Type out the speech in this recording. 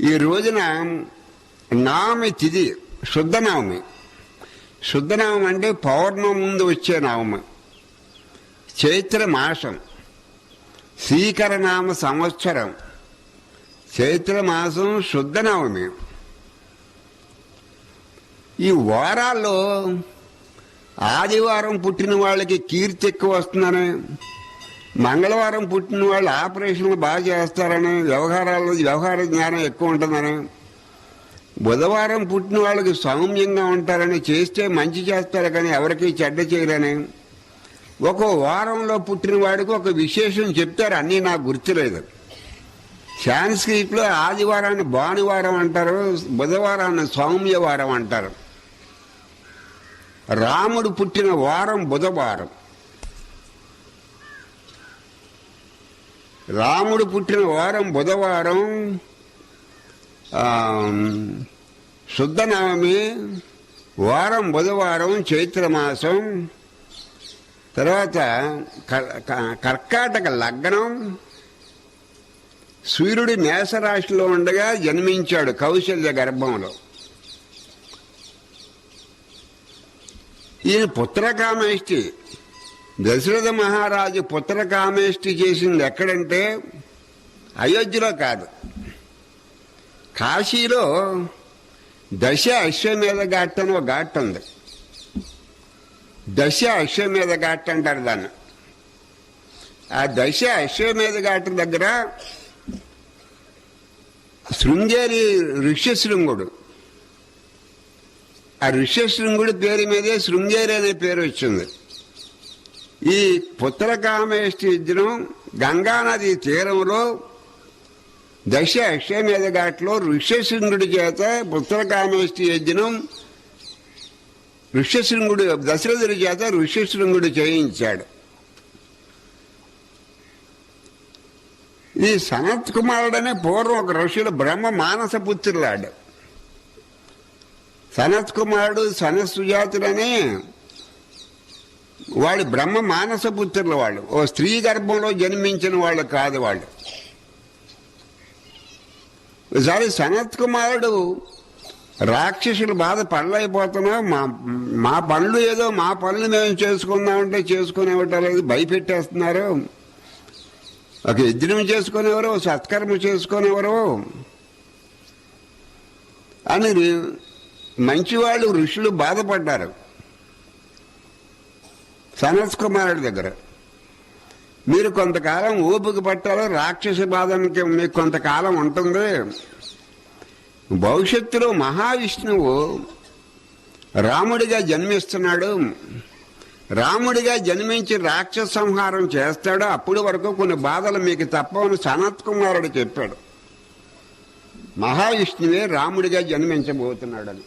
ఈ రోజున నామి తిది శుద్ధ నవమి అంటే పౌర్ణమి ముందు వచ్చే నవమి చైత్ర మాసం. శ్రీకరనామ సంవత్సరం. చైత్ర మాసం శుద్ధ నవమి ఈ వారాల్లో ఆదివారం పుట్టిన వాళ్ళకి కీర్తి ఎక్కువ వస్తుందని. మంగళవారం పుట్టిన వాళ్ళు ఆపరేషన్లు బాగా చేస్తారని వ్యవహారాల్లో వ్యవహార జ్ఞానం ఎక్కువ ఉంటుందని. బుధవారం పుట్టిన వాళ్ళకి సౌమ్యంగా ఉంటారని చేస్తే మంచి చేస్తారు కానీ ఎవరికి చెడ్డ చేయరని. ఒక వారంలో పుట్టిన వాడికి ఒక విశేషం చెప్తారు అన్నీ నాకు గుర్తులేదు. సాంస్క్రిట్లో ఆదివారాన్ని భానువారం అంటారు బుధవారాన్ని సౌమ్యవారం అంటారు. రాముడు పుట్టిన వారం బుధవారం. రాముడు పుట్టిన వారం బుధవారం శుద్ధనవమి వారం బుధవారం చైత్రమాసం తర్వాత క- క- కర్కాటక లగ్నం సూర్యుడు మేషరాశిలో ఉండగా జన్మించాడు కౌశల్య గర్భంలో. ఈయన పుత్రకామేష్టి. దశరథ మహారాజు పుత్ర కామేష్టి చేసింది ఎక్కడంటే అయోధ్యలో కాదు. కాశీలో దశ అశ్వమేధ ఘాట్ అని ఒక ఘాట్ ఉంది. దశ అశ్వమేధ ఘాట్ అంటారు దాన్ని. ఆ దశ అశ్వమేధ ఘాట్ దగ్గర శృంగేరి ఋష్యశృంగుడు. ఆ ఋష్యశృంగుడి పేరు మీదే శృంగేరి అనే పేరు వచ్చింది. ఈ పుత్రకామేష్టి యుద్ధం గంగానది తీరంలో దశ అశ్వమేధ ఘాట్లో ఋష్యశృంగుడి చేత పుత్రకామేష్టి యజ్ఞం ఋష్యశృంగుడు దశరథుడి చేత ఋష్యశృంగుడు చేయించాడు. ఈ సనత్ కుమారుడనే పూర్వం ఒక ఋషుడు బ్రహ్మ మానస పుత్రులాడు సనత్ కుమారుడు సనత్ సుజాతుడనే వాళ్ళు బ్రహ్మ మానస పుత్రులు వాళ్ళు. ఓ స్త్రీ గర్భంలో జన్మించిన వాళ్ళు కాదు వాళ్ళు. ఒకసారి సనత్ కుమారుడు రాక్షసులు బాధ పనులైపోతున్నాం మా మా పనులు ఏదో మా పనులు మేము చేసుకుందామంటే చేసుకునేవటలేదు భయపెట్టేస్తున్నారు. ఒక యజ్ఞం చేసుకునేవారు సత్కర్మ చేసుకునేవారు. అని మంచివాళ్ళు ఋషులు బాధపడ్డారు. సనత్ కుమారుడి దగ్గర. మీరు కొంతకాలం ఓపిక పట్టాలో రాక్షస బాధనికి మీకు కొంతకాలం ఉంటుంది. భవిష్యత్తులో మహావిష్ణువు రాముడిగా జన్మిస్తున్నాడు. రాముడిగా జన్మించి రాక్షస సంహారం చేస్తాడు. అప్పుడు వరకు కొన్ని బాధలు మీకు తప్పవని సనత్ కుమారుడు చెప్పాడు. మహావిష్ణువే రాముడిగా జన్మించబోతున్నాడని.